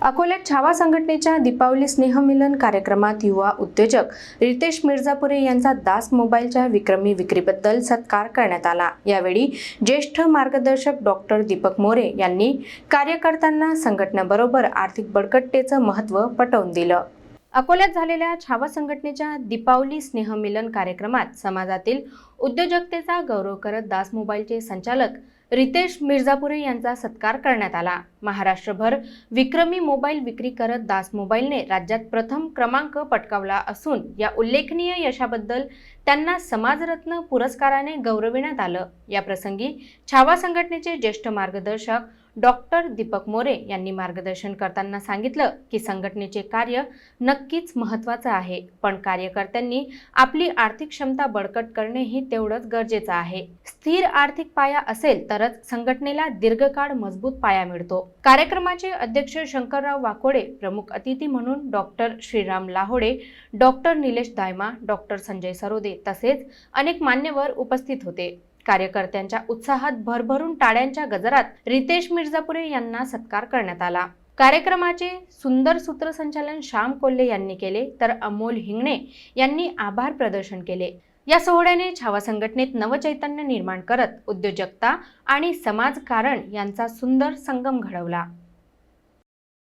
अकोल्यात छावा संघटनेच्या दीपावली स्नेहमिलन कार्यक्रमात युवा उद्योजक रितेश मिर्झापुरे यांचा दास मोबाईलच्या विक्रमी विक्रीबद्दल सत्कार करण्यात आला. यावेळी ज्येष्ठ मार्गदर्शक डॉक्टर दीपक मोरे यांनी कार्यकर्त्यांना संघटनेबरोबर आर्थिक बळकट्टेचं महत्त्व पटवून दिलं. अकोल्यात झालेल्या छावा संघटनेच्या दीपावली स्नेहमिलन कार्यक्रमात समाजातील उद्योजकतेचा गौरव करत दास मोबाईलचे संचालक रितेश मिर्झापुरे यांचा सत्कार करण्यात आला. महाराष्ट्रभर विक्रमी मोबाईल विक्री करत दास मोबाईलने राज्यात प्रथम क्रमांक पटकावला असून या उल्लेखनीय यशाबद्दल त्यांना समाजरत्न पुरस्काराने गौरविण्यात आलं. या प्रसंगी छावा संघटनेचे ज्येष्ठ मार्गदर्शक डॉक्टर दीपक मोरे यांनी मार्गदर्शन करताना सांगितलं की संघटनेचे कार्य नक्कीच महत्त्वाचं आहे पण कार्यकर्त्यांनी आपली आर्थिक क्षमता बळकट करणेही तेवढंच गरजेचं आहे. स्थिर आर्थिक पाया असेल तर तरच संघटनेला दीर्घकाळ मजबूत पाया मिळतो. कार्यक्रमाचे अध्यक्ष शंकरराव वाकोडे प्रमुख अतिथी म्हणून doctor Shriram Lahode doctor Nilesh Dayma doctor Sanjay Sarode तसेच अनेक मान्यवर उपस्थित होते. कार्यकर्त्यांच्या उत्साहात भरभरून टाळ्यांच्या गजरात रितेश मिर्झापुरे यांना सत्कार करण्यात आला. कार्यक्रमाचे सुंदर सूत्रसंचालन श्याम कोल्हे यांनी केले तर अमोल हिंगणे यांनी आभार प्रदर्शन केले. या सोहळ्याने छावा संघटनेत नवचैतन्य निर्माण करत उद्योजकता आणि समाजकारण यांचा सुंदर संगम घडवला.